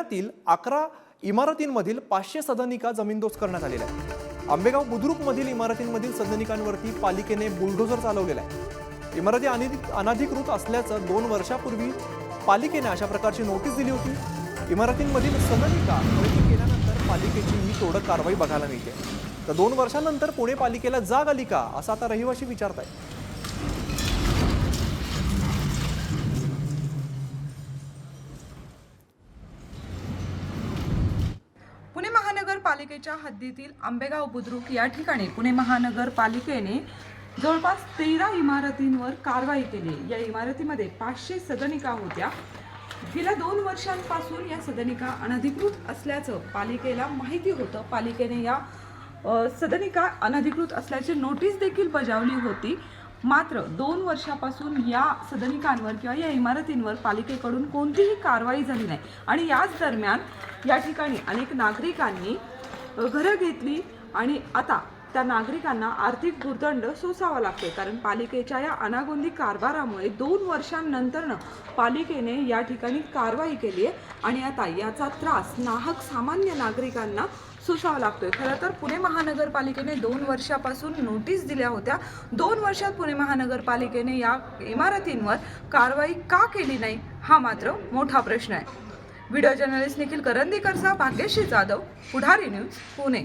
पुण्यातील अकरा इमारतींमधील पाचशे सदनिका जमीनदोस्त करण्यात आलेल्या आहेत. आंबेगाव बुद्रुकमधील इमारतींमधील सदनिकांवरती पालिकेने बुलडोझर चालवलेला आहे. इमारती अनाधिकृत असल्याचं दोन वर्षापूर्वी पालिकेने अशा प्रकारची नोटीस दिली होती. इमारतींमधील सदनिका खरेदी केल्यानंतर पालिकेची ही तोडक कारवाई बघायला मिळते. तर दोन वर्षानंतर पुणे पालिकेला जाग आली का असं आता रहिवाशी विचारत आहे पालिकेच्या हद्दीतील आंबेगाव बुद्रुक या ठिकाणी पुणे महानगरपालिकेने जवळपास तेरा इमारतींवर कारवाई केली. या इमारतीमध्ये पाचशे सदनिका होत्या. गेल्या दोन वर्षांपासून या सदनिका अनधिकृत असल्याचं पालिकेला माहिती होतं. पालिकेने या सदनिका अनधिकृत असल्याची नोटीस देखील बजावली होती. मात्र दोन वर्षापासून या सदनिकांवर किंवा या इमारतींवर पालिकेकडून कोणतीही कारवाई झाली नाही. आणि याच दरम्यान या ठिकाणी अनेक नागरिकांनी घरं घेतली आणि आता त्या नागरिकांना आर्थिक दुर्दंड सोसावा लागतोय. कारण पालिकेच्या या अनागोंदी कारभारामुळे दोन वर्षांनंतरनं पालिकेने या ठिकाणी कारवाई केली आहे आणि आता याचा त्रास नाहक सामान्य नागरिकांना सोसावा लागतोय. खरं तर पुणे महानगरपालिकेने दोन वर्षापासून नोटीस दिल्या होत्या. दोन वर्षात पुणे महानगरपालिकेने या इमारतींवर कारवाई का केली नाही हा मात्र मोठा प्रश्न आहे. व्हिडिओ जर्नलिस्ट निखिल करंदीकरचा भाग्यश्री जाधव पुढारी न्यूज पुणे.